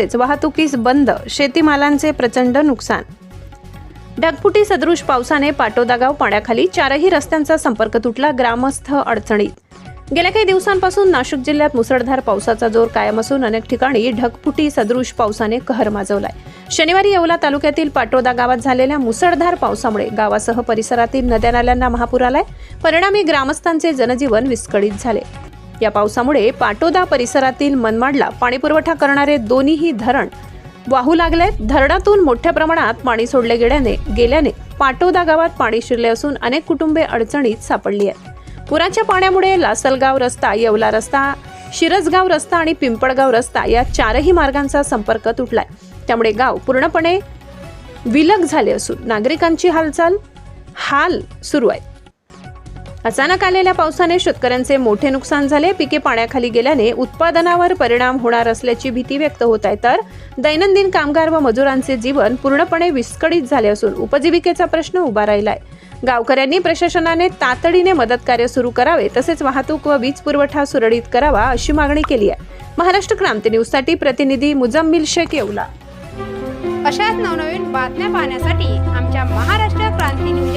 रस्तेच वाहतुकीस बंद शेतीमालांचे प्रचंड नुकसान. ढगफुटी सदृश पावसाने पाटोदागाव पाण्याखाली चारही रस्त्यांचा संपर्क तुटला ग्रामस्थ अडचणीत. गेल्या काही दिवसांपासून नाशिक जिल्ह्यात मुसळधार पावसाचा जोर कायम असून अनेक ठिकाणी ढगफुटी सदृश पावसाने कहर माजवलाय. शनिवारी येवला तालुक्यातील पाटोदा गावात झालेल्या मुसळधार पावसामुळे गावासह परिसरातील नद्या नाल्यांना महापूर आलाय. परिणामी ग्रामस्थांचे जनजीवन विस्कळीत झाले. या पावसामुळे पाटोदा परिसरातील मनमाडला पाणीपुरवठा करणारे दोन्हीही धरण वाहू लागले धरणातून मोठ्या प्रमाणात पाणी सोडले गेल्याने गेल्याने पाटोदा गावात पाणी शिरले असून अनेक कुटुंबे अडचणीत सापडली आहेत. पुराच्या पाण्यामुळे लासलगाव रस्ता येवला रस्ता शिरसगाव रस्ता आणि पिंपळगाव रस्ता या चारही मार्गांचा संपर्क तुटलाय. त्यामुळे गाव पूर्णपणे विलग झाले असून नागरिकांची हालचाल हाल सुरू आहे अचानक आलेल्या पावसाने शेतकऱ्यांचे मोठे नुकसान झाले. पिके पाण्याखाली गेल्याने उत्पादनावर परिणाम होणार असल्याची भीती व्यक्त होत आहे. तर दैनंदिन कामगार व मजुरांचे जीवन पूर्णपणे विस्कळीत झाले असून उपजीविकेचा प्रश्न उभा राहिलाय. गावकऱ्यांनी प्रशासनाने तातडीने मदत कार्य सुरू करावे तसेच वाहतूक व वीज पुरवठा सुरळीत करावा अशी मागणी केली आहे. महाराष्ट्र क्रांती न्यूजसाठी प्रतिनिधी मुजम्मिल शेख येवला. अशाच नवनवीन बातम्या पाहण्यासाठी आमच्या महाराष्ट्र क्रांती न्यूज